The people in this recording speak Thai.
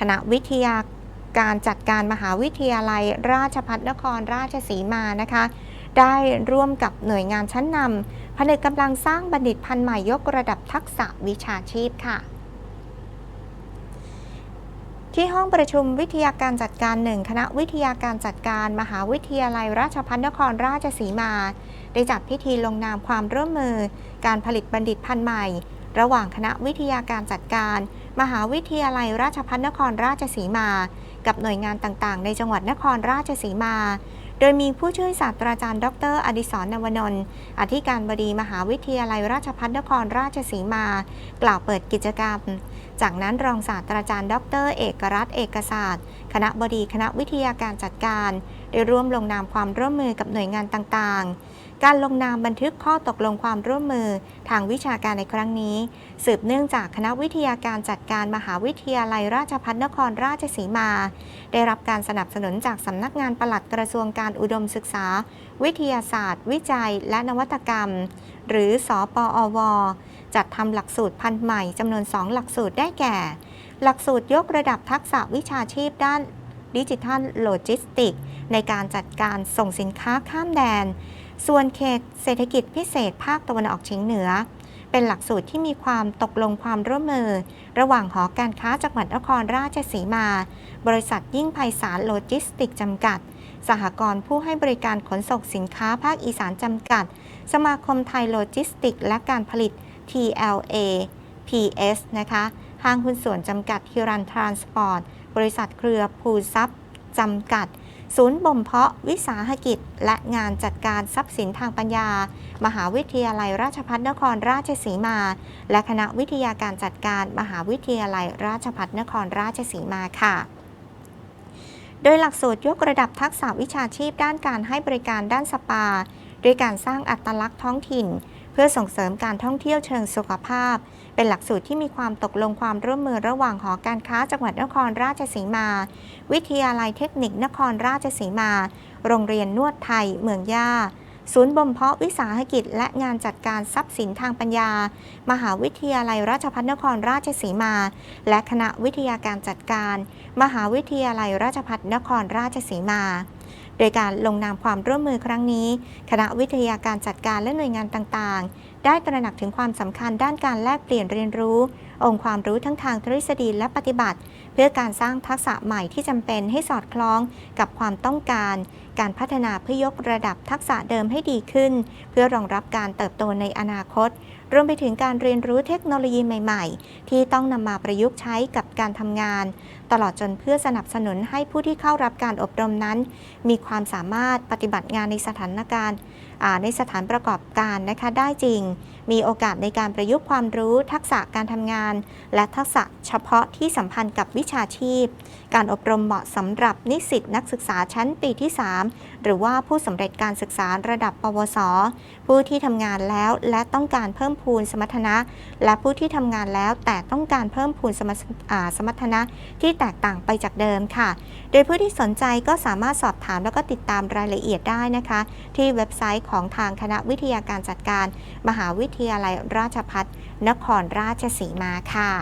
คณะวิทยาการจัดการมหาวิทยาลัย ราชภัฏนครราชสีมานะคะ ได้ร่วมกับหน่วยงานชั้นนำผนึกกำลังสร้างบัณฑิตพันธุ์ใหม่ยกระดับทักษะวิชาชีพค่ะ ที่ห้องประชุมวิทยาการจัดการหนึ่งคณะวิทยาการจัดการมหาวิทยาลัย ราชภัฏนครราชสีมา ได้จัดพิธีลงนามความร่วมมือ การผลิตบัณฑิตพันธุ์ใหม่ ระหว่างคณะวิทยาการจัดการ มหาวิทยาลัยราชภัฏนครราชสีมา กับหน่วยงานต่างๆ ในจังหวัดนครราชสีมา โดยมีผู้ช่วยศาสตราจารย์ ดร อดิศรนวนนท์อธิการบดีมหาวิทยาลัยราชภัฏนครราชสีมา กล่าวเปิดกิจกรรม จากนั้นรองศาสตราจารย์ ดร เอกรัตน์เอกศาสตร์ คณะบดีคณะวิทยาการจัดการ ได้ร่วมลงนามความร่วมมือกับหน่วยงานต่างๆ การลงนามบันทึกข้อตกลงความร่วมมือทางวิชาการในครั้งนี้ สืบเนื่องจากคณะวิทยาการจัดการมหาวิทยาลัยราชภัฏนครราชสีมา ได้รับการสนับสนุนจากสำนักงานปลัดกระทรวงการอุดมศึกษา วิทยาศาสตร์ วิจัย และนวัตกรรม หรือสอปอว จัดทำหลักสูตรพันธุ์ใหม่จำนวน 2 หลักสูตรได้แก่ หลักสูตรยกระดับทักษะวิชาชีพด้านดิจิทัลโลจิสติก ในการจัดการส่งสินค้าข้ามแดน ส่วนเขตเศรษฐกิจพิเศษภาคตะวันออกเฉียงเหนือ เป็นหลักสูตรที่มีความตกลงความร่วมมือ ระหว่างหอการค้าจังหวัดนครราชสีมา บริษัทยิ่งไพศาลโลจิสติกจำกัด สหกรณ์ผู้ให้บริการขนส่งสินค้าภาคอีสานจำกัด สมาคมไทยโลจิสติก และการผลิต TLA PS นะคะห้างหุ้นส่วนจำกัดฮิรันทรานสปอร์ต บริษัทเครือภูทรัพย์จำกัด ศูนย์บ่มเพาะวิสาหกิจ และงานจัดการทรัพย์สินทางปัญญา มหาวิทยาลัยราชภัฏนครราชสีมา และคณะวิทยาการจัดการมหาวิทยาลัยราชภัฏนครราชสีมาค่ะโดยหลักสูตรยกระดับทักษะวิชาชีพด้านการให้บริการด้านสปาด้วยการสร้างอัตลักษณ์ท้องถิ่น พื่อส่งเสริมการท่องเที่ยวเชิงสุขภาพ เป็นหลักสูตรที่มีความตกลงความร่วมมือระหว่างหอการค้าจังหวัดนครราชสีมา วิทยาลัยเทคนิคนครราชสีมา โรงเรียนนวดไทย เมืองย่าศูนย์บ่มเพาะวิสาหกิจ และงานจัดการทรัพย์สินทางปัญญา มหาวิทยาลัยราชภัฏนครราชสีมา และคณะวิทยาการจัดการ มหาวิทยาลัยราชภัฏนครราชสีมา โดยการลงนามความร่วมมือครั้งนี้ คณะวิทยาการจัดการและหน่วยงานต่างๆ ได้ตระหนักถึงความสำคัญด้านการแลกเปลี่ยนเรียนรู้ องค์ความรู้ทั้งทางทฤษฎีและปฏิบัติ เพื่อการสร้างทักษะใหม่ที่จำเป็นให้สอดคล้องกับความต้องการ การพัฒนาเพื่อยกระดับทักษะเดิมให้ดีขึ้น เพื่อรองรับการเติบโตในอนาคต รวมไปถึงการเรียนรู้เทคโนโลยีใหม่ ๆ ที่ต้องนำมาประยุกต์ใช้กับการทำงาน ตลอดจนเพื่อสนับสนุนให้ผู้ที่เข้ารับการอบรมนั้น มีความสามารถปฏิบัติงานในสถานการณ์ในสถานประกอบการนะคะได้จริง มีโอกาสในการประยุกต์ความรู้ทักษะการทำงานและทักษะเฉพาะที่สัมพันธ์กับวิชาชีพ การอบรมเหมาะสำหรับนิสิตนักศึกษาชั้นปีที่ 3 หรือว่าผู้สำเร็จการศึกษาระดับ ปวส ผู้ที่ทำงานแล้วและต้องการเพิ่มพูนสมรรถนะ และผู้ที่ทำงานแล้วแต่ต้องการเพิ่มพูนสมรรถอ่าสมรรถนะที่แตกต่างไปจากเดิมค่ะ โดยผู้ที่สนใจก็สามารถสอบถามแล้วก็ติดตามรายละเอียดได้นะคะ ที่เว็บไซต์ของทางคณะวิทยาการจัดการ มหาวิทยาลัยราชภัฏนครราชสีมาค่ะ